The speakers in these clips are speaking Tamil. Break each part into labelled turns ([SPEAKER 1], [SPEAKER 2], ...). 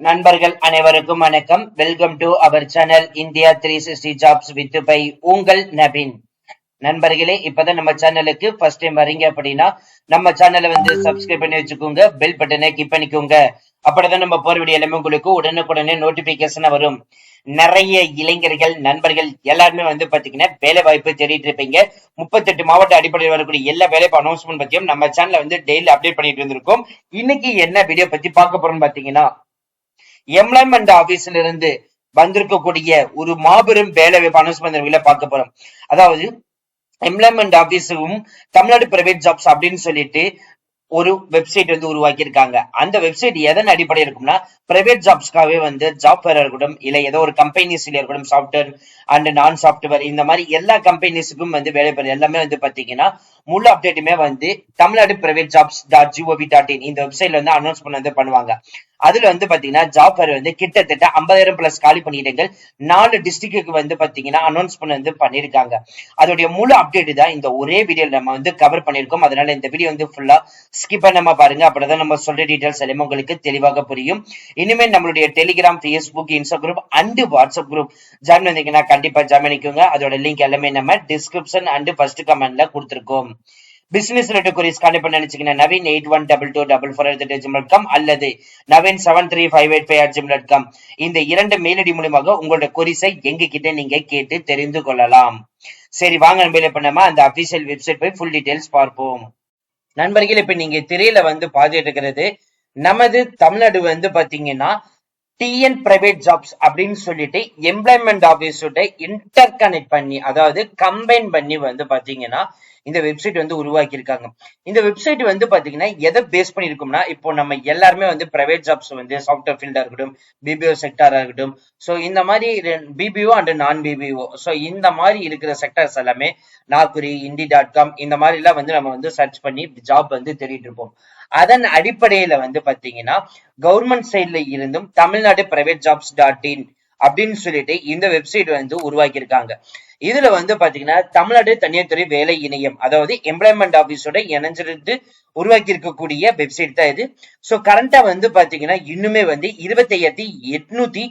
[SPEAKER 1] நண்பர்கள் அனைவருக்கும் வணக்கம். Welcome to our channel India three sixty jobs with by உங்கள் நபின். நண்பர்களே இப்பதான் நம்ம சேனலுக்கு ஃபர்ஸ்ட் டைம் வரீங்க அப்படின்னா நம்ம சேனலை வந்து சப்ஸ்கிரைப் பண்ணி வச்சுக்கோங்க பெல் பட்டனை கிளிக் பண்ணிக்கோங்க. அப்படிதான் நம்ம போற வீடியோ எல்லாமே உங்களுக்கு உடனுக்குடனே நோட்டிபிகேஷன் வரும். நிறைய இளைஞர்கள் நண்பர்கள் எல்லாருமே வந்து பாத்தீங்கன்னா வேலை வாய்ப்பு தேடிட்டு இருப்பீங்க. முப்பத்தெட்டு மாவட்ட அடிப்படையில் வரக்கூடிய எல்லா வேலைப்பு அனௌன்ஸ்மெண்ட் பத்தியும் நம்ம சேனல்ல வந்து டெய்லி அப்டேட் பண்ணிட்டு இருந்திருக்கோம். இன்னைக்கு என்ன வீடியோ பத்தி பார்க்க போறோம்னு பாத்தீங்கன்னா எம்ப்ளாய்மெண்ட் ஆபீஸ்ல இருந்து வந்திருக்கக்கூடிய ஒரு மாபெரும் வேலை வாய்ப்பு அனௌன்ஸ்மெண்ட் பார்க்க போறோம். அதாவது எம்ப்ளாய்மெண்ட் ஆபீஸும் தமிழ்நாடு பிரைவேட் ஜாப்ஸ் அப்படின்னு சொல்லிட்டு ஒரு வெப்சைட் வந்து உருவாக்கி இருக்காங்க அந்த வெப்சைட் எதன் அடிப்படை இருக்கும்னா பிரைவேட் ஜாப்ஸ்க்காகவே வந்து ஜாப் ஃபேர் இருக்கட்டும் இல்லை ஏதோ ஒரு கம்பெனிஸ்ல இருக்கட்டும் சாஃப்ட்வேர் அண்ட் நான் சாஃப்ட்வேர் இந்த மாதிரி எல்லா கம்பெனிஸுக்கும் வந்து வேலை பெறும் எல்லாமே வந்து பாத்தீங்கன்னா முழு அப்டேட்டுமே வந்து Tamil Nadu private jobs dot gov dot in இந்த வெப்சைட்ல வந்து அனௌன்ஸ் பண்ண வந்து பண்ணுவாங்க. அதுல வந்து பாத்தீங்கன்னா ஜாப் ஃபேர் வந்து கிட்டத்தட்ட ஐம்பதாயிரம் பிளஸ் காலி பண்ணிடுங்கள் நாலு டிஸ்ட்ரிக்ட்டுக்கு வந்து பாத்தீங்கன்னா அனௌன்ஸ் பண்ண வந்து பண்ணிருக்காங்க அதோடைய முழு அப்டேட் தான் இந்த ஒரே வீடியோ நம்ம வந்து கவர் பண்ணிருக்கோம் அதனால இந்த வீடியோ வந்து ஃபுல்லா ஸ்கிப் பண்ணாம பாருங்க. அப்படிதான் நம்ம சொல்ற டீடைல்ஸ் எல்லாமே உங்களுக்கு தெளிவாக புரியும். இனிமேல் நம்மளுடைய Telegram Facebook group and WhatsApp group join வந்தீங்கன்னா கண்டிப்பா ஜாயின் பண்ணிக்கோங்க. அதோட லிங்க் எல்லாமே நம்ம டிஸ்கிரிப்ஷன் அண்ட் ஃபர்ஸ்ட் கமெண்ட்ல கொடுத்துருக்கோம். பிசினஸ் ரிலேட்டட் குரீஸ் கண்டிப்பா நினைச்சீங்கன்னா Naveen eight one double two double four dot com அல்லது Naveen seven three five eight five at dot com இந்த இரண்டு மெயிலடி மூலியமாக உங்களோட கொரிஸை எங்க கிட்ட நீங்க கேட்டு தெரிந்து கொள்ளலாம். சரி வாங்க நம்ம பண்ணாம அந்த அபிஷியல் வெப்சைட் போய் ஃபுல் டீடைல்ஸ் பார்ப்போம். நண்பர்கள் இப்ப நீங்க திரையில வந்து பாத்துட்டு இருக்கிறது நமது தமிழ்நாடு வந்து பாத்தீங்கன்னா டிஎன் பிரைவேட் ஜாப்ஸ் அப்படின்னு சொல்லிட்டு எம்ப்ளாய்மெண்ட் ஆபீஸோட இன்டர் கனெக்ட் பண்ணி அதாவது கம்பைன் பண்ணி வந்து பாத்தீங்கன்னா இந்த வெப்சைட் வந்து உருவாக்கியிருக்காங்க. இந்த வெப்சைட் வந்து பாத்தீங்கன்னா எதை பேஸ் பண்ணிருக்கோம்னா இப்போ நம்ம எல்லாருமே வந்து பிரைவேட் ஜாப்ஸ் வந்து சாஃப்ட்வேர் ஃபீல்டா இருக்கட்டும் பிபிஓ செக்டாரா இருக்கட்டும். ஸோ இந்த மாதிரி பிபிஓ அண்ட் நான் பிபிஓ ஸோ இந்த மாதிரி இருக்கிற செக்டர்ஸ் எல்லாமே நாக்குரி இண்டி டாட் காம் இந்த மாதிரி எல்லாம் வந்து நம்ம வந்து சர்ச் பண்ணி ஜாப் வந்து தேடிட்டு இருப்போம். அதன் அடிப்படையில வந்து பாத்தீங்கன்னா கவர்மெண்ட் சைட்ல இருந்தும் Tamil Nadu private jobs dot in அப்படின்னு சொல்லிட்டு இந்த வெப்சைட் வந்து உருவாக்கி இருக்காங்க இதுல வந்து பாத்தீங்கன்னா தமிழ்நாடு தனியார் துறை வேலை இணையம் அதாவது எம்ப்ளாய்மெண்ட் ஆபீஸோட இணைஞ்சிருந்து உருவாக்கி இருக்கக்கூடிய வெப்சைட் தான் இது. சோ கரண்டா வந்து பாத்தீங்கன்னா இன்னுமே வந்து இருபத்தி ஐயாயிரத்தி எட்நூத்தி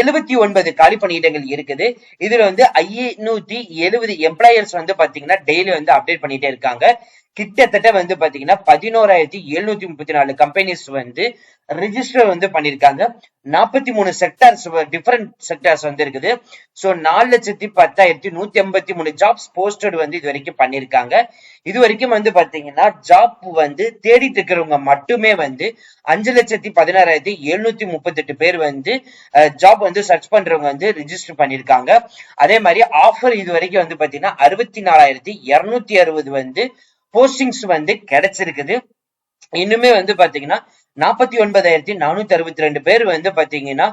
[SPEAKER 1] எழுபத்தி ஒன்பது காலி பணியிடங்கள் இருக்குது. இதுல வந்து ஐநூத்தி எழுபது எம்ப்ளாயர்ஸ் வந்து பாத்தீங்கன்னா டெய்லி வந்து அப்டேட் பண்ணிட்டே இருக்காங்க. கிட்டத்தட்ட வந்து பாத்தீங்கன்னா பதினோராயிரத்தி எழுநூத்தி முப்பத்தி நாலு கம்பெனிஸ் வந்து ரிஜிஸ்டர் வந்து பண்ணிருக்காங்க. நாற்பத்தி மூணு செக்டார்ஸ் டிஃபரெண்ட் செக்டார்ஸ் வந்து இருக்குது. ஸோ நாலு லட்சத்தி பத்தாயிரத்தி நூத்தி ஐம்பத்தி மூணு ஜாப்ஸ் போஸ்டட் வந்து இது வரைக்கும் பண்ணிருக்காங்க. இது வரைக்கும் வந்து பாத்தீங்கன்னா ஜாப் வந்து தேடிட்டு இருக்கிறவங்க மட்டுமே வந்து அஞ்சு லட்சத்தி பதினாறாயிரத்தி எழுநூத்தி முப்பத்தி எட்டு பேர் வந்து ஜாப் வந்து சர்ச் பண்றவங்க வந்து ரிஜிஸ்டர் பண்ணிருக்காங்க. அதே மாதிரி ஆஃபர் இது வரைக்கும் வந்து பாத்தீங்கன்னா அறுபத்தி நாலாயிரத்தி இருநூத்தி அறுபது வந்து போஸ்டிங்ஸ் வந்து கிடைச்சிருக்குது. இன்னுமே வந்து பாத்தீங்கன்னா நாற்பத்தி ஒன்பதாயிரத்தி நானூத்தி அறுபத்தி ரெண்டு பேர் வந்து பாத்தீங்கன்னா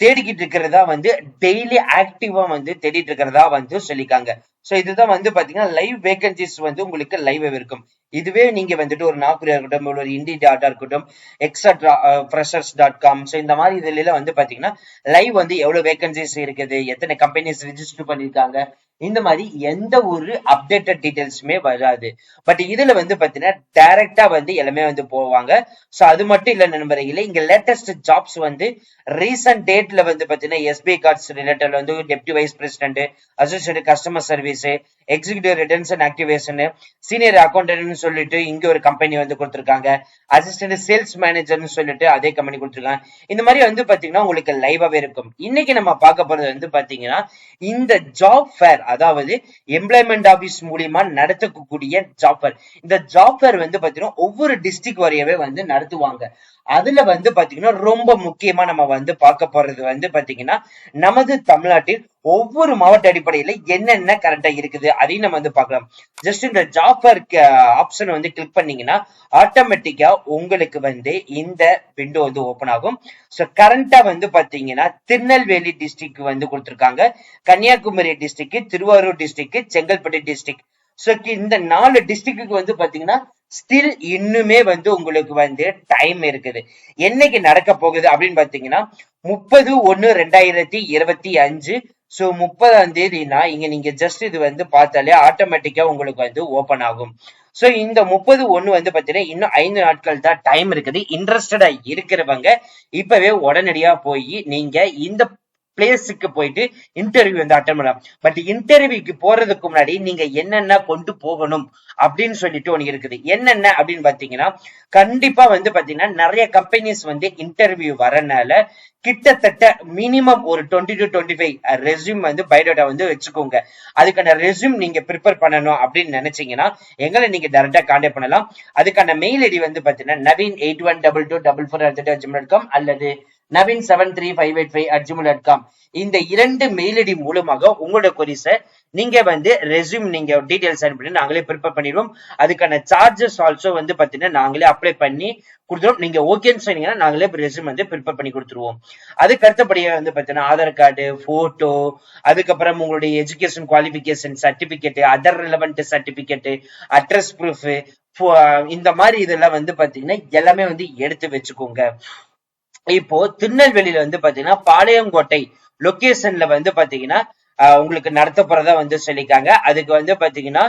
[SPEAKER 1] தேடிக்கிட்டு இருக்கிறதா வந்து டெய்லி ஆக்டிவா வந்து தேடிட்டு இருக்கிறதா வந்து சொல்லிக்காங்க ஸோ இதுதான் வந்து பாத்தீங்கன்னா லைவ் வேகன்சிஸ் வந்து உங்களுக்கு லைவ் இருக்கும். இதுவே நீங்க வந்துட்டு ஒரு நாக்குரியா இருக்கட்டும் ஒரு இண்டி டாட்டா இருக்கட்டும் extra freshers dot com so இந்த மாதிரி இதுல வந்து பாத்தீங்கன்னா லைவ் வந்து எவ்வளவு வேகன்சிஸ் இருக்குது எத்தனை கம்பெனிஸ் ரிஜிஸ்டர் பண்ணிருக்காங்க இந்த மாதிரி எந்த ஒரு அப்டேட்டட் டீடைல்ஸுமே வராது. பட் இதுல வந்து பாத்தீங்கன்னா டைரக்டா வந்து எல்லாமே வந்து போவாங்க. சோ அது மட்டும் இல்ல நண்பர்களே இங்க லேட்டஸ்ட் ஜாப்ஸ் வந்து ரீசன்ட் டேட்ல வந்து பாத்தீங்கன்னா எஸ்பிஐ கார்ட்ஸ் ரிலேட்டட் வந்து deputy vice president associate customer service dice executive returns activation senior அக்கௌண்டன்ட்னு சொல்லிட்டு இங்க ஒரு கம்பெனி வந்து கொடுத்துருக்காங்க. அசிஸ்டன்ட் சேல்ஸ் மேனேஜர்னு சொல்லிட்டு அதே கம்பெனி கொடுத்துருக்காங்க. இந்த மாதிரி வந்து பாத்தீங்கன்னா உங்களுக்கு லைவாவே இருக்கும். இன்னைக்கு நம்ம பார்க்க போறது வந்து பாத்தீங்கன்னா இந்த ஜாப் ஃபேர் அதாவது எம்ப்ளாய்மெண்ட் ஆபீஸ் மூலியமா நடத்தக்கூடிய ஜாப் ஃபேர் இந்த ஜாப் ஃபேர் வந்து பாத்தீங்கன்னா ஒவ்வொரு டிஸ்ட்ரிக்ட் வரையவே வந்து நடத்துவாங்க. அதுல வந்து பாத்தீங்கன்னா ரொம்ப முக்கியமா நம்ம வந்து பார்க்க போறது வந்து பாத்தீங்கன்னா நமது தமிழ்நாட்டில் ஒவ்வொரு மாவட்ட அடிப்படையில என்னென்ன கரெக்டா இருக்குது அதையும் நம்ம வந்து பார்க்கலாம். ஜஸ்ட் இந்த ஜாப்பர் ஆப்ஷன் uh, வந்து கிளிக் பண்ணீங்கன்னா ஆட்டோமேட்டிக்கா உங்களுக்கு வந்து இந்த விண்டோ வந்து ஓபன் ஆகும். ஸோ கரண்டா வந்து பாத்தீங்கன்னா திருநெல்வேலி டிஸ்ட்ரிக் வந்து கொடுத்துருக்காங்க. Kanyakumari district Thiruvarur district Chengalpattu district so இந்த நாலு டிஸ்ட்ரிக்ட்டுக்கு வந்து பாத்தீங்கன்னா ஸ்டில் இன்னுமே வந்து உங்களுக்கு வந்து டைம் இருக்குது. என்னைக்கு நடக்க போகுது அப்படின்னு பாத்தீங்கன்னா முப்பது ஒன்னு ரெண்டாயிரத்தி இருபத்தி அஞ்சு சோ முப்பதாம் தேதினா இங்க நீங்க ஜஸ்ட் இது வந்து பார்த்தாலே ஆட்டோமேட்டிக்கா உங்களுக்கு வந்து ஓபன் ஆகும். சோ இந்த முப்பது ஒண்ணு வந்து பாத்தீங்கன்னா இன்னும் ஐந்து நாட்கள் தான் டைம் இருக்குது. இன்ட்ரெஸ்டடா இருக்கிறவங்க இப்பவே உடனடியா போய் நீங்க இந்த பிளேஸுக்கு போயிட்டு இன்டர்வியூ வந்து அட்டன் பண்ணலாம். பட் இன்டர்வியூக்கு போறதுக்கு முன்னாடி நீங்க என்னென்ன கொண்டு போகணும் அப்படின்னு சொல்லிட்டு ஒன்னு இருக்குது. என்னென்ன அப்படின்னு பாத்தீங்கன்னா கண்டிப்பா வந்து பாத்தீங்கன்னா நிறைய கம்பெனிஸ் வந்து இன்டர்வியூ வரனால கிட்டத்தட்ட மினிமம் ஒரு twenty to twenty five resume வந்து பயோடேட்டா வந்து வச்சுக்கோங்க. அதுக்கான ரெஸ்யூம் நீங்க ப்ரிப்பேர் பண்ணணும் அப்படின்னு நினைச்சீங்கன்னா எங்களை நீங்க டேரக்டா கான்டாக்ட் பண்ணலாம். அதுக்கான மெயில் ஐடி வந்து பாத்தீங்கன்னா Naveen eight one double two double four at Gmail com அல்லது Naveen seven three five eight five at Gmail dot com இந்த இரண்டு மெயில் ஐடி மூலமாக உங்களோட கொரிஸை நீங்க வந்து ரெஸ்யூம் நீங்க டீடைல்ஸ் சென்ட் பண்ணி நாங்களே ப்ரிப்பேர் பண்ணிடுவோம். அதுக்கான சார்ஜஸ் ஆல்சோ வந்து பாத்தீங்கன்னா நாங்களே அப்ளை பண்ணி கொடுத்துருவோம் நீங்க ஓகேன்னு சொன்னீங்கன்னா நாங்களே ரெசியூம் வந்து ப்ரிப்பேர் பண்ணி கொடுத்துருவோம் அதுக்கு அடுத்தபடியாக வந்து பாத்தீங்கன்னா ஆதார் கார்டு போட்டோ அதுக்கப்புறம் உங்களுடைய education qualification certificate other relevant certificate address proof இந்த மாதிரி இதெல்லாம் வந்து பாத்தீங்கன்னா எல்லாமே வந்து எடுத்து வச்சுக்கோங்க. இப்போ திருநெல்வேலியில வந்து பாத்தீங்கன்னா பாளையங்கோட்டை லொகேஷன்ல வந்து பாத்தீங்கன்னா உங்களுக்கு நடத்த போறதா வந்து சொல்லியிருக்காங்க. அதுக்கு வந்து பாத்தீங்கன்னா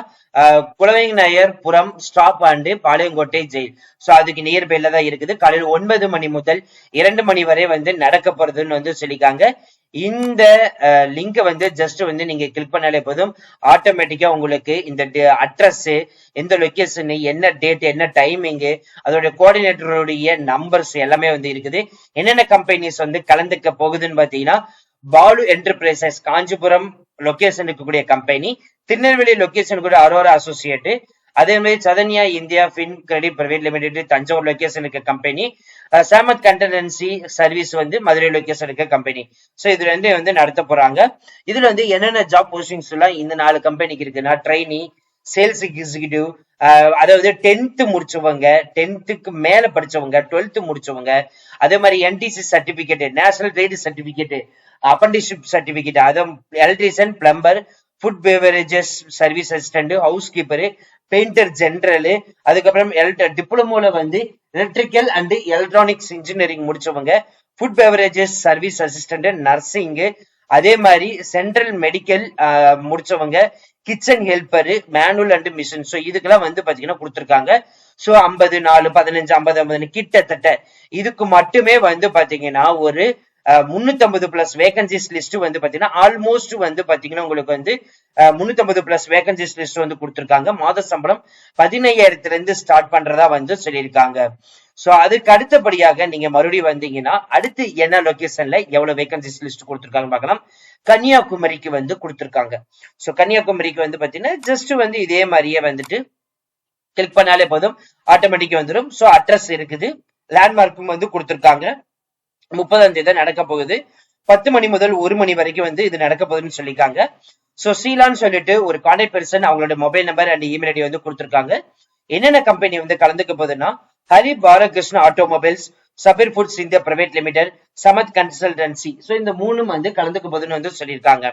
[SPEAKER 1] Kulavanigarpuram stop and Palayamkottai jail so அதுக்கு நியர்பைல தான் இருக்குது. காலையில் ஒன்பது மணி முதல் இரண்டு மணி வரை வந்து நடக்க போறதுன்னு வந்து சொல்லியிருக்காங்க. இந்த லிங்கை வந்து ஜஸ்ட் வந்து நீங்க கிளிக் பண்ணாலே போதும். ஆட்டோமேட்டிக்கா உங்களுக்கு இந்த அட்ரஸ் எந்த லொகேஷன் என்ன டேட் என்ன டைமிங்கு அதோட கோஆர்டினேட்டருடைய நம்பர்ஸ் எல்லாமே வந்து இருக்குது. என்னென்ன கம்பெனிஸ் வந்து கலந்துக்க போகுதுன்னு பாத்தீங்கன்னா பாலு என்டர்பிரைசஸ் காஞ்சிபுரம் லொகேஷன் இருக்கக்கூடிய கம்பெனி திருநெல்வேலி லொக்கேஷன் கூட அரோரா அசோசியேட் அதே மாதிரி Chaitanya India fin credit private limited Thanjavur location இருக்க கம்பெனி சாமத் கண்டனன்சி சர்வீஸ் வந்து மதுரை லொகேஷன் இருக்க கம்பெனி ஸோ இதுல இருந்து வந்து நடத்த போறாங்க. இதுல வந்து என்னென்ன ஜாப் போஸ்டிங்ஸ் எல்லாம் இந்த நாலு கம்பெனிக்கு இருக்குன்னா ட்ரைனி சேல்ஸ் எக்ஸிகியூட்டிவ் அதாவது டென்த்து முடிச்சவங்க டென்த்துக்கு மேல படிச்சவங்க டுவெல்த்து முடிச்சவங்க அதே மாதிரி NTC certificate national trade certificate apprenticeship certificate அது electrician plumber food beverages service assistant house keeper painter general அதுக்கப்புறம் டிப்ளமோல வந்து எலக்ட்ரிக்கல் அண்ட் எலக்ட்ரானிக்ஸ் இன்ஜினியரிங் முடிச்சவங்க. Food beverages service assistant nursing அதே மாதிரி சென்ட்ரல் மெடிக்கல் முடிச்சவங்க. Kitchen helper manual and machine so இதுக்கெல்லாம் வந்து பாத்தீங்கன்னா கொடுத்துருக்காங்க. ஸோ ஐம்பது நாலு பதினஞ்சு ஐம்பது ஐம்பதுன்னு கிட்டத்தட்ட இதுக்கு மட்டுமே வந்து பாத்தீங்கன்னா ஒரு முன்னூத்தி ஐம்பது பிளஸ் வேகன்சிஸ் லிஸ்ட் வந்து பாத்தீங்கன்னா ஆல்மோஸ்ட் வந்து பாத்தீங்கன்னா உங்களுக்கு வந்து முன்னூத்தி ஐம்பது பிளஸ் வேகன்சிஸ் லிஸ்ட் வந்து கொடுத்துருக்காங்க. மாத சம்பளம் பதினையாயிரத்துல இருந்து ஸ்டார்ட் பண்றதா வந்து சொல்லியிருக்காங்க. சோ அதுக்கு அடுத்தபடியாக நீங்க மறுபடியும் வந்தீங்கன்னா அடுத்து என்ன லொகேஷன்ல எவ்வளவு வேகன்சிஸ் லிஸ்ட் கொடுத்துருக்காங்க பார்க்கலாம். கன்னியாகுமரிக்கு வந்து கொடுத்துருக்காங்க. சோ கன்னியாகுமரிக்கு வந்து பாத்தீங்கன்னா ஜஸ்ட் வந்து இதே மாதிரியே வந்துட்டு கிளிக் பண்ணாலே போதும். ஆட்டோமேட்டிக்கா வந்துடும் சோ அட்ரஸ் இருக்குது. லேண்ட்மார்க்கும் வந்து கொடுத்துருக்காங்க. முப்பதாம் தேதி நடக்க போகுது. பத்து மணி முதல் ஒரு மணி வரைக்கும் வந்து இது நடக்க போகுதுன்னு சொல்லியிருக்காங்க. சோ ஸ்ரீலான்னு சொல்லிட்டு ஒரு கான்டாக்ட் பர்சன் அவங்களோட mobile number and email ID வந்து கொடுத்துருக்காங்க. என்னென்ன கம்பெனி வந்து கலந்துக்க போகுதுன்னா Hari Balakrishna automobiles Sabeer foods India private limited Samad consultancy so இந்த மூணும் வந்து கலந்துக்கும் போதுன்னு வந்து சொல்லியிருக்காங்க.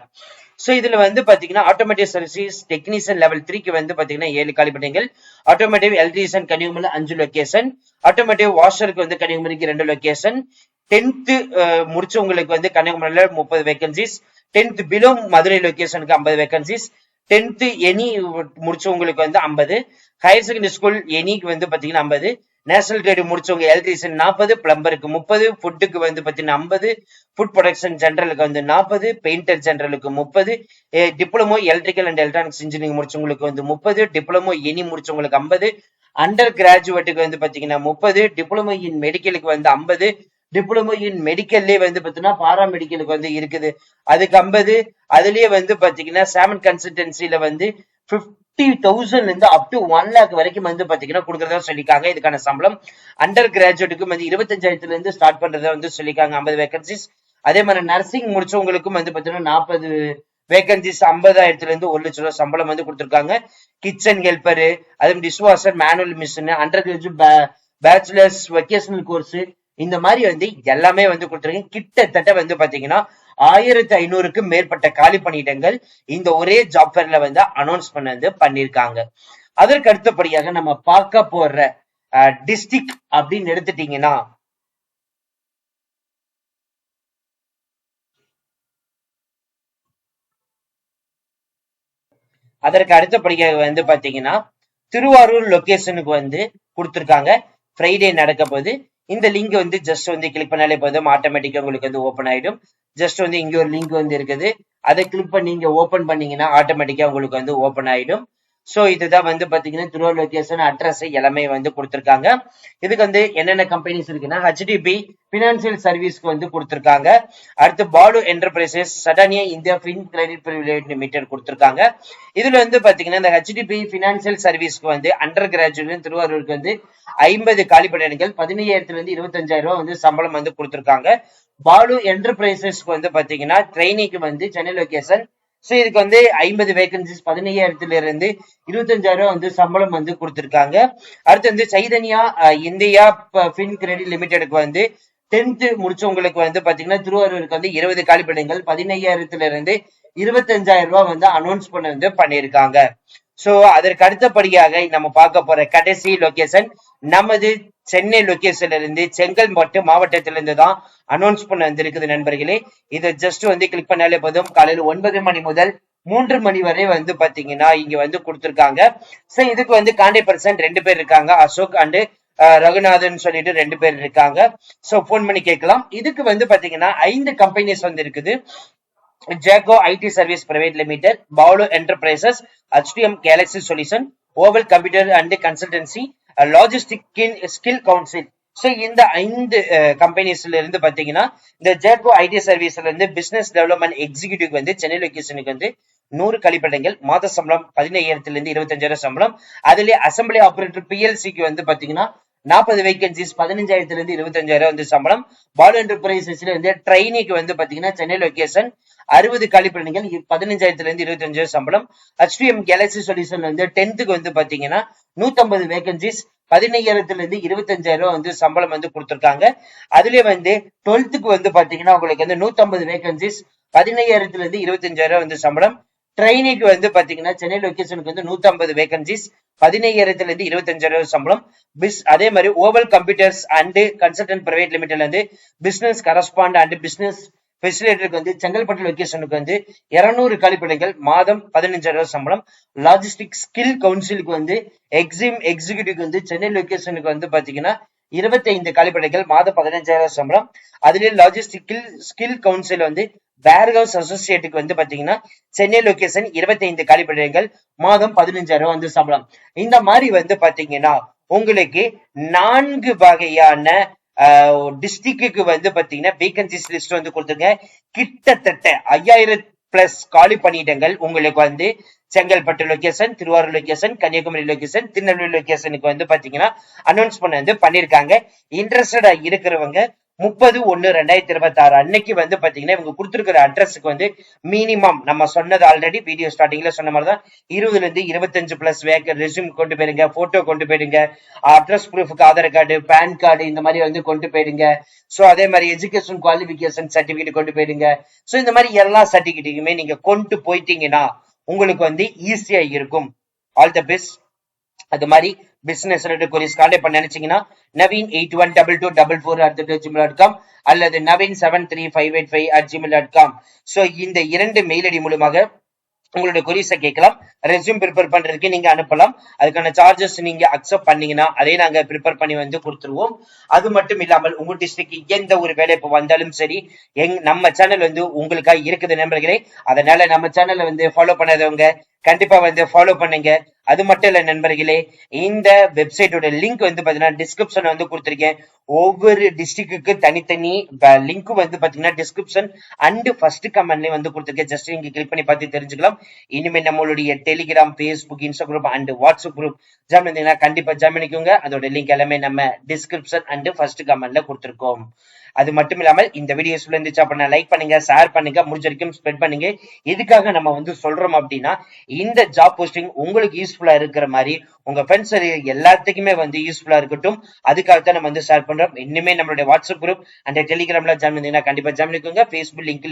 [SPEAKER 1] ஸோ இதுல வந்து பாத்தீங்கன்னா ஆட்டோமேட்டிக் சர்வீஸ் டெக்னீஷியன் லெவல் த்ரீக்கு வந்து பாத்தீங்கன்னா ஏழு காலிப்படைகள் ஆட்டோமேட்டிவ் எலக்ட்ரீஷியன் கன்னியாகுமரி அஞ்சு லொக்கேஷன் ஆட்டோமேட்டிவ் வாஷருக்கு வந்து கன்னியாகுமரிக்கு ரெண்டு லொக்கேஷன் டென்த்து முடிச்சவங்களுக்கு வந்து கன்னியாகுமரியில முப்பது வேகன்சிஸ் டென்த் பிலோ மதுரை லொக்கேஷனுக்கு ஐம்பது வேகன்சிஸ் டென்த்து எனி முடிச்சவங்களுக்கு வந்து ஐம்பது. ஹையர் செகண்டரி ஸ்கூல் எனிக்கு வந்து பாத்தீங்கன்னா ஐம்பது. நேஷனல் ட்ரேடு முடிச்சவங்க எலக்ட்ரிஷியன் நாற்பது பிளம்பருக்கு முப்பது ஃபுட்டுக்கு வந்து பாத்தீங்கன்னா ஐம்பது ஃபுட் ப்ரொடக்ஷன் ஜென்ரலுக்கு வந்து நாற்பது பெயிண்டர் ஜென்ரலுக்கு முப்பது diploma electrical and electronics engineering முடிச்சவங்களுக்கு வந்து முப்பது டிப்ளமோ எனி முடிச்சவங்களுக்கு ஐம்பது அண்டர் கிராஜுவேட்டுக்கு வந்து பாத்தீங்கன்னா முப்பது டிப்ளமோ இன் மெடிக்கலுக்கு வந்து ஐம்பது டிப்ளமோ இன் மெடிக்கல்லே வந்து பாத்தீங்கன்னா பாரா மெடிக்கலுக்கு வந்து இருக்குது. அதுக்கு ஐம்பது அதுலயே வந்து பாத்தீங்கன்னா சேமன் கன்சல்டன்சில வந்து ஃபிஃப்டி தௌசண்ட்ல இருந்து அப் டு ஒன் லேக் வரைக்கும் வந்து பாத்தீங்கன்னா கொடுக்கறதா சொல்லிருக்காங்க இதுக்கான சம்பளம் அண்டர் கிராஜுவேட்டுக்கும் வந்து இருபத்தஞ்சாயிரத்துல இருந்து ஸ்டார்ட் பண்றதா வந்து சொல்லியிருக்காங்க. ஐம்பது வேகன்சிஸ் அதே மாதிரி நர்சிங் முடிச்சவங்களுக்கும் வந்து பாத்தீங்கன்னா நாற்பது வேகன்சிஸ் ஐம்பதாயிரத்துல இருந்து ஒரு லட்ச ரூபா சம்பளம் வந்து கொடுத்துருக்காங்க. கிச்சன் ஹெல்பரு அதே dishwasher manual machine under graduate bachelors vocational course இந்த மாதிரி வந்து எல்லாமே வந்து கொடுத்துருக்கேன். கிட்டத்தட்ட வந்து பாத்தீங்கன்னா ஆயிரத்தி ஐநூறுக்கும் மேற்பட்ட காலி பணியிடங்கள் இந்த ஒரே ஜாப் ஃபேர்ல வந்து அனௌன்ஸ் பண்ண வந்து பண்ணிருக்காங்க. அதற்கு அடுத்தபடியாக நம்ம பார்க்க போற டிஸ்ட்ரிக் அப்படின்னு எடுத்துட்டீங்கன்னா அதற்கு அடுத்தபடியாக வந்து பாத்தீங்கன்னா திருவாரூர் லொகேஷனுக்கு வந்து கொடுத்துருக்காங்க. ஃப்ரைடே நடக்க போகுது இந்த லிங்க் வந்து ஜஸ்ட் வந்து கிளிக் பண்ணாலே போதும். ஆட்டோமேட்டிக்கா உங்களுக்கு வந்து ஓப்பன் ஆயிடும். ஜஸ்ட் வந்து இங்க ஒரு லிங்க் வந்து இருக்குது. அதை கிளிக் பண்ணி நீங்க ஓப்பன் பண்ணீங்கன்னா ஆட்டோமேட்டிக்கா உங்களுக்கு வந்து ஓப்பன் ஆயிடும். சோ இதுதான் வந்து பாத்தீங்கன்னா திருவாரூர் லொகேஷன் அட்ரஸ் எல்லாமே வந்து கொடுத்துருக்காங்க. இதுக்கு வந்து என்னென்ன கம்பெனிஸ் இருக்குன்னா ஹெச்டிபி பினான்சியல் சர்வீஸ்க்கு வந்து கொடுத்துருக்காங்க. அடுத்து Balu enterprises Chaitanya India fin credit private limited கொடுத்துருக்காங்க. இதுல வந்து பாத்தீங்கன்னா இந்த ஹெச்டிபி பினான்சியல் சர்வீஸ்க்கு வந்து அண்டர் கிராஜுவேட் திருவாரூருக்கு வந்து ஐம்பது காலிப்படையணிகள் பதினையாயிரத்துல இருந்து இருபத்தஞ்சாயிரம் ரூபாய் வந்து சம்பளம் வந்து கொடுத்துருக்காங்க. பாலு என்டர்பிரைசஸ்க்கு வந்து பாத்தீங்கன்னா ட்ரைனிக்கு வந்து சென்னை லொகேஷன் சோ இதுக்கு வந்து ஐம்பது வேகன்சிஸ் பதினையாயிரத்துல இருந்து இருபத்தஞ்சாயிரம் வந்து சம்பளம் வந்து கொடுத்திருக்காங்க. அடுத்து வந்து சைதன்யா இந்தியா ஃபின் கிரெடிட் லிமிடெடுக்கு வந்து டென்த் முடிச்சவங்களுக்கு வந்து பாத்தீங்கன்னா திருவாரூருக்கு வந்து இருபது காலிப்படைகள் பதினையாயிரத்துல இருந்து இருபத்தஞ்சாயிரம் ரூபாய் வந்து அனௌன்ஸ் பண்ண வந்து பண்ணியிருக்காங்க. சோ அதற்கு அடுத்தபடியாக நம்ம பார்க்க போற கடைசி லொகேஷன் நமது சென்னை லொகேஷன்ல இருந்து செங்கல்பட்டு மாவட்டத்திலிருந்து தான் அனௌன்ஸ் பண்ண வந்திருக்குது நண்பர்களே. இதை ஜஸ்ட் வந்து கிளிக் பண்ணாலே போதும். காலையில ஒன்பது மணி முதல் மூன்று மணி வரை வந்து பாத்தீங்கன்னா இங்க வந்து கொடுத்துருக்காங்க. சோ இதுக்கு வந்து காண்டே பர்சன் ரெண்டு பேர் இருக்காங்க. அசோக் அண்டு ரகுநாதன் சொல்லிட்டு ரெண்டு பேர் இருக்காங்க. சோ போன் பண்ணி கேட்கலாம். இதுக்கு வந்து பாத்தீங்கன்னா ஐந்து கம்பெனிஸ் வந்து இருக்குது. Jaico IT service private limited Balu enterprises HTM galaxy solution oval computer and consultancy logistic skill council so இந்த ஐந்து கம்பெனிஸ்ல இருந்து பாத்தீங்கன்னா இந்த ஜேகோ ஐடி சர்வீஸ்ல இருந்து பிசினஸ் டெவலப்மெண்ட் எக்ஸிகியூட்டிவ் வந்து சென்னை லொகேஷனுக்கு வந்து நூறு கழிப்படங்கள் மாத சம்பளம் பதினையாயிரத்துல இருந்து இருபத்தஞ்சாயிரம் சம்பளம். அதுலயே அசம்பிளி ஆபரேட்டர் பிஎல்சிக்கு வந்து பாத்தீங்கன்னா நாற்பது வேகன்சிஸ் பதினஞ்சாயிரத்துல இருந்து இருபத்தஞ்சாயிரம் வந்து சம்பளம். பால் என்டர்பிரைசஸ்ல வந்து ட்ரைனிக்கு வந்து பாத்தீங்கன்னா சென்னை லொகேஷன் அறுபது காலிப்பணிகள் பதினஞ்சாயிரத்துல இருந்து இருபத்தஞ்சாயிரம் சம்பளம். ஹெச்டிஎம் கேலக்சி சொல்யூஷன்ல வந்து டென்த்துக்கு வந்து பாத்தீங்கன்னா நூத்தம்பது வேகன்சிஸ் பதினையாயிரத்துல இருந்து இருபத்தஞ்சாயிரம் ரூபாய் வந்து சம்பளம் வந்து கொடுத்துருக்காங்க. அதுலயே வந்து டுவெல்த்துக்கு வந்து பாத்தீங்கன்னா உங்களுக்கு வந்து நூத்தம்பது வேகன்சிஸ் பதினையாயிரத்துல இருந்து இருபத்தஞ்சாயிரம் ரூபாய் வந்து சம்பளம். ட்ரைனிக்கு வந்து பாத்தீங்கன்னா சென்னை லொகேஷனுக்கு வந்து நூத்தம்பது வேகன்சிஸ் பதினையாயிரத்துல இருந்து இருபத்தஞ்சாயிரம் சம்பளம். பிஸ் அதே மாதிரி oval computers and consultant private லிமிடெட்ல இருந்து பிசினஸ் கரஸ்பாண்ட் அண்ட் பிசினஸ் ஃபெசிலேட்டருக்கு வந்து செங்கல்பட்டு லொகேஷனுக்கு வந்து இருநூறு கழிப்பிடங்கள் மாதம் பதினஞ்சாயிரம் சம்பளம். லாஜிஸ்டிக் ஸ்கில் கவுன்சிலுக்கு வந்து எக்ஸிம் எக்ஸிகியூட்டிவ்க்கு வந்து சென்னை லொகேஷனுக்கு வந்து பாத்தீங்கன்னா இருபத்தைந்து கழிப்பிடங்கள் மாதம் பதினஞ்சாயிரம் சம்பளம். அதுலயே லாஜிஸ்டிக் ஸ்கில் கவுன்சில் வந்து வேர்ஹவுஸ் அசோசியேட்டுக்கு வந்து பாத்தீங்கன்னா சென்னை லொகேஷன் இருபத்தி ஐந்து காலிப்படைகள் மாதம் பதினஞ்சாயிரம் வந்து சம்பளம். இந்த மாதிரி வந்து பாத்தீங்கன்னா உங்களுக்கு நான்கு வகையான டிஸ்ட்ரிக்ட்டுக்கு வந்து பாத்தீங்கன்னா வேகன்சிஸ் லிஸ்ட் வந்து கொடுத்துருங்க. கிட்டத்தட்ட ஐயாயிரம் பிளஸ் காலி பணியிடங்கள் உங்களுக்கு வந்து Chengalpattu location Thiruvarur location Kanyakumari location Tirunelveli லொகேஷனுக்கு வந்து பாத்தீங்கன்னா அனௌன்ஸ் பண்ண வந்து பண்ணிருக்காங்க. இன்ட்ரெஸ்டடா இருக்கிறவங்க முப்பது ஒன்னு ரெண்டாயிரத்தி இருபத்தி ஆறு அன்னைக்கு வந்து பாத்தீங்கன்னா இவங்க கொடுத்துருக்கிற அட்ரஸுக்கு வந்து மினிமம் நம்ம சொன்னது ஆல்ரெடி வீடியோ ஸ்டார்டிங்ல சொன்ன மாதிரி தான் இருபதுல இருந்து இருபத்தஞ்சு பிளஸ் வேக ரெஸ்யூம் கொண்டு போயிருங்க போட்டோ கொண்டு போயிடுங்க அட்ரஸ் ப்ரூஃபுக்கு ஆதார் கார்டு பேன் கார்டு இந்த மாதிரி வந்து கொண்டு போயிடுங்க ஸோ அதே மாதிரி எஜுகேஷன் குவாலிபிகேஷன் சர்டிபிகேட் கொண்டு போயிடுங்க ஸோ இந்த மாதிரி எல்லா சர்டிபிகேட்டுக்குமே நீங்க கொண்டு போயிட்டீங்கன்னா உங்களுக்கு வந்து ஈஸியா இருக்கும். ஆல் த பெஸ்ட் அது மாதிரி பிசினஸ் கொரிஸ் கான்டாக்ட் பண்ண நினைச்சீங்கன்னா Naveen eight one double two double four at Gmail dot com அல்லது Naveen seven three five eight five at Gmail dot com so இந்த இரண்டு மெயில் ஐடி மூலமாக உங்களுடைய கொரிஸை கேட்கலாம். ரெஸ்யூம் ப்ரிப்பேர் பண்றதுக்கு நீங்க அனுப்பலாம். அதுக்கான சார்ஜஸ் நீங்க அக்செப்ட் பண்ணீங்கன்னா அதே நாங்க ப்ரிப்பேர் பண்ணி வந்து கொடுத்துருவோம். அது மட்டும் இல்லாமல் உங்க டிஸ்ட்ரிக்ட் எந்த ஒரு வேலை இப்போ வந்தாலும் சரி எங் நம்ம சேனல் வந்து உங்களுக்காக இருக்குது நண்பர்களே. அதனால நம்ம சேனலை வந்து ஃபாலோ பண்ணாதவங்க கண்டிப்பா வந்து ஃபாலோ பண்ணுங்க. அது மட்டும் இல்ல நண்பர்களே இந்த வெப்சைட்டோட லிங்க் வந்து பார்த்தீங்கன்னா டிஸ்கிரிப்ஷன் வந்து கொடுத்துருக்கேன். ஒவ்வொரு டிஸ்ட்ரிக்ட்டுக்கு தனித்தனி லிங்க் வந்து பார்த்தீங்கன்னா டிஸ்கிரிப்ஷன் அண்ட் ஃபர்ஸ்ட் கமெண்ட்லேயும் வந்து கொடுத்துருக்கேன். ஜஸ்ட் நீங்கள் கிளிக் பண்ணி பார்த்து தெரிஞ்சுக்கலாம். இனிமே நம்மளுடைய Telegram Facebook Instagram and WhatsApp group join பண்ணிங்கன்னா கண்டிப்பாக ஜாயின் பண்ணிக்கோங்க. அதோட லிங்க் எல்லாமே நம்ம டிஸ்கிரிப்ஷன் அண்ட் ஃபர்ஸ்ட் கமெண்ட்ல கொடுத்துருக்கோம். அது மட்டும் இல்லாமல் இந்த வீடியோ இருந்துச்சு அப்படின்னா லைக் பண்ணுங்க ஷேர் பண்ணுங்க முடிஞ்ச வரைக்கும் ஸ்ப்ரெட் பண்ணுங்க. எதுக்காக நம்ம வந்து சொல்றோம் அப்படின்னா இந்த ஜாப் போஸ்டிங் உங்களுக்கு யூஸ்ஃபுல்லா இருக்கிற மாதிரி உங்க ஃப்ரெண்ட்ஸ் எல்லாத்துக்குமே வந்து யூஸ்ஃபுல்லா இருக்கட்டும். அதுக்காக தான் நம்ம வந்து ஷேர் பண்றோம். இன்னுமே நம்மளுடைய வாட்ஸ்அப் குரூப் அண்ட் டெலிகிராம்ல ஜாயின் பண்ணீங்கன்னா கண்டிப்பா ஜாயின் பண்ணிக்கோங்க. ஃபேஸ்புக் லிங்க்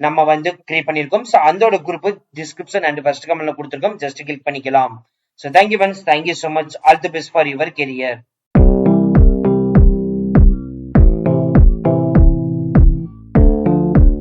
[SPEAKER 1] நம்ம வந்து கிரியேட் பண்ணிருக்கோம் ஸோ அதோட குரூப் டிஸ்கிரிப்ஷன் அண்ட் ஃபர்ஸ்ட் கமெண்ட்ல கொடுத்துருக்கோம். ஜஸ்ட் கிளிக் பண்ணிக்கலாம். So thank you friends thank you so much all the best for your career